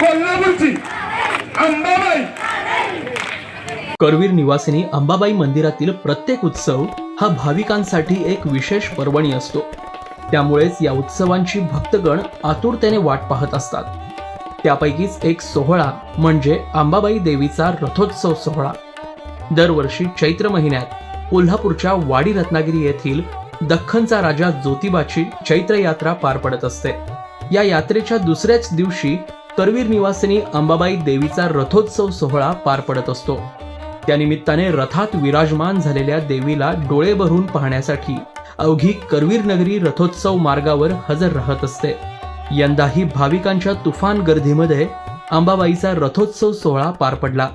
कोल्हापूरची. अंबाबाई. करवीर निवासिनी अंबाबाई मंदिरातील प्रत्येक उत्सव हा भाविकांसाठी एक विशेष पर्वणी असतो. त्यामुळेच या उत्सवांची भक्तगण आतुरतेने वाट पाहत असतात. त्यापैकीच एक सोहळा म्हणजे अंबाबाई देवीचा रथोत्सव सोहळा. दरवर्षी चैत्र महिन्यात कोल्हापूरच्या वाडी रत्नागिरी येथील दख्खनचा राजा ज्योतिबाची चैत्र यात्रा पार पडत असते. या यात्रेच्या दुसऱ्याच दिवशी करवीर निवासिनी अंबाबाई देवीचा रथोत्सव सोहळा पार पडत असतो. त्यानिमित्ताने रथात विराजमान झालेल्या देवीला डोळे भरून पाहण्यासाठी अवघी करवीर नगरी रथोत्सव मार्गावर हजर राहत असते. यंदाही भाविकांच्या तुफान गर्दीमध्ये अंबाबाईचा रथोत्सव सोहळा पार पडला.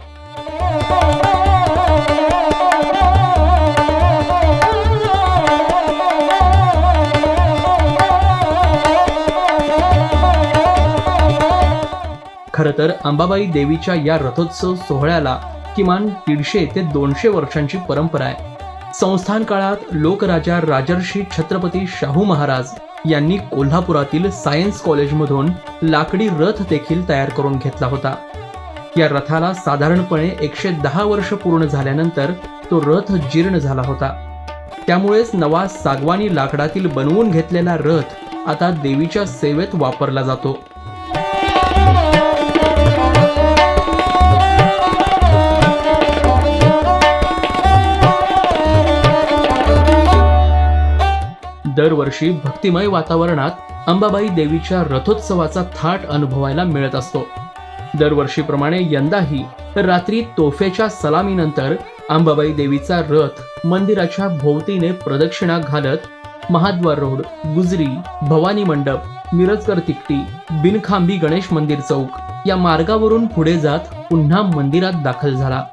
खरं तर अंबाबाई देवीच्या या रथोत्सव सोहळ्याला किमान दीडशे ते दोनशे वर्षांची परंपरा आहे. संस्थान काळात लोकराजा राजर्षी छत्रपती शाहू महाराज यांनी कोल्हापुरातील सायन्स कॉलेजमधून लाकडी रथ देखील तयार करून घेतला होता. या रथाला साधारणपणे एकशे दहा वर्ष पूर्ण झाल्यानंतर तो रथ जीर्ण झाला होता. त्यामुळेच नवा सागवानी लाकडातील बनवून घेतलेला रथ आता देवीच्या सेवेत वापरला जातो. दरवर्षी भक्तिमय वातावरणात अंबाबाई देवीच्या रथोत्सवाचा थाट अनुभवायला मिळत असतो. दरवर्षीप्रमाणे यंदाही रात्री तोफेच्या सलामीनंतर अंबाबाई देवीचा रथ मंदिराच्या भोवतीने प्रदक्षिणा घालत महाद्वार रोड गुजरी भवानी मंडप मिरजकर तिकटी बिनखांबी गणेश मंदिर चौक या मार्गावरून पुढे जात पुन्हा मंदिरात दाखल झाला.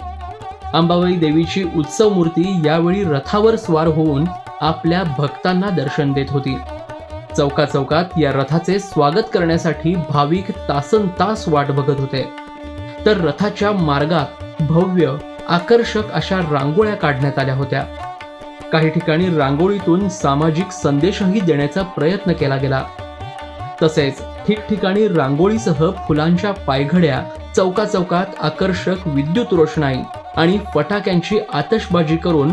अंबाबाई देवीची उत्सव मूर्ती यावेळी रथावर स्वार होऊन आपल्या भक्तांना दर्शन देत होती. चौका चौकात या रथाचे स्वागत करण्यासाठी भाविक तासन तास वाट बघत होते. तर रथाच्या मार्गात भव्य आकर्षक अशा रांगोळ्या काढण्यात आल्या होत्या. काही ठिकाणी रांगोळीतून सामाजिक संदेशही देण्याचा प्रयत्न केला गेला. तसेच ठिकठिकाणी रांगोळीसह फुलांच्या पायघड्या चौका चौकात आकर्षक विद्युत रोषणाई आणि फटाक्यांची आतषबाजी करून